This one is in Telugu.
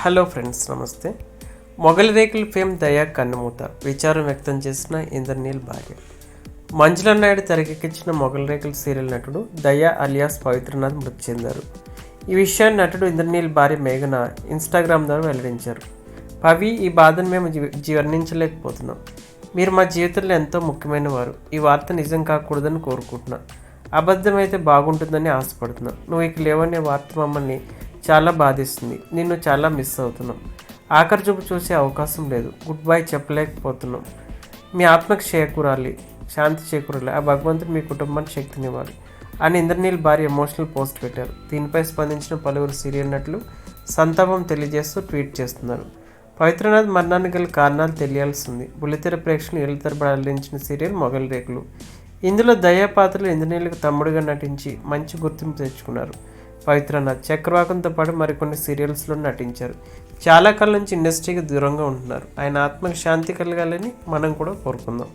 హలో ఫ్రెండ్స్ నమస్తే. మొగలి రేకుల ఫేమ్ దయా కన్నుమూత విచారం వ్యక్తం చేసిన ఇంద్రనీల్ భార్య. మంజుల నాయుడు తెరకెక్కించిన మొగలి రేకుల సీరియల్ నటుడు దయా అలియాస్ పవిత్రనాథ్ మృతి చెందారు. ఈ విషయాన్ని నటుడు ఇంద్రనీల్ భార్య మేఘన ఇన్స్టాగ్రామ్ ద్వారా వెల్లడించారు. పవి ఈ బాధను మేము జీవర్ణించలేకపోతున్నాం. మీరు మా జీవితంలో ఎంతో ముఖ్యమైన వారు. ఈ వార్త నిజం కాకూడదని కోరుకుంటున్నా. అబద్ధమైతే బాగుంటుందని ఆశపడుతున్నా. నువ్వు ఇక లేవనే వార్త మమ్మల్ని చాలా బాధిస్తుంది. నిన్ను చాలా మిస్ అవుతున్నాం. ఆఖరి చూపు చూసే అవకాశం లేదు. Good bye చెప్పలేకపోతున్నాం. మీ ఆత్మకు చేకూరాలి. శాంతి చేకూరాలి. ఆ భగవంతుడు మీ కుటుంబానికి శక్తినివ్వాలి. అని ఇంద్రనీల్ భార్య ఎమోషనల్ పోస్ట్ పెట్టారు. దీనిపై స్పందించిన పలువురు సీరియల్ నటులు సంతాపం తెలియజేస్తూ ట్వీట్ చేస్తున్నారు. పవిత్రనాథ్ మరణానికి గల కారణాలు తెలియాల్సింది బుల్లితెర ప్రేక్షకులు ఏళ్ళ తరబడి అల్లించిన సీరియల్ మొగల్ రేకులు. ఇందులో దయా పాత్రలు ఇంద్రనీళ్ళకు తమ్ముడుగా నటించి మంచి గుర్తింపు తెచ్చుకున్నారు. పవిత్రనాథ్ చక్రవాకంతో పాటు మరికొన్ని సీరియల్స్లో నటించారు. చాలా కాలం నుంచి ఇండస్ట్రీకి దూరంగా ఉంటున్నారు. ఆయన ఆత్మకు శాంతి కలగాలని మనం కూడా కోరుకుందాం.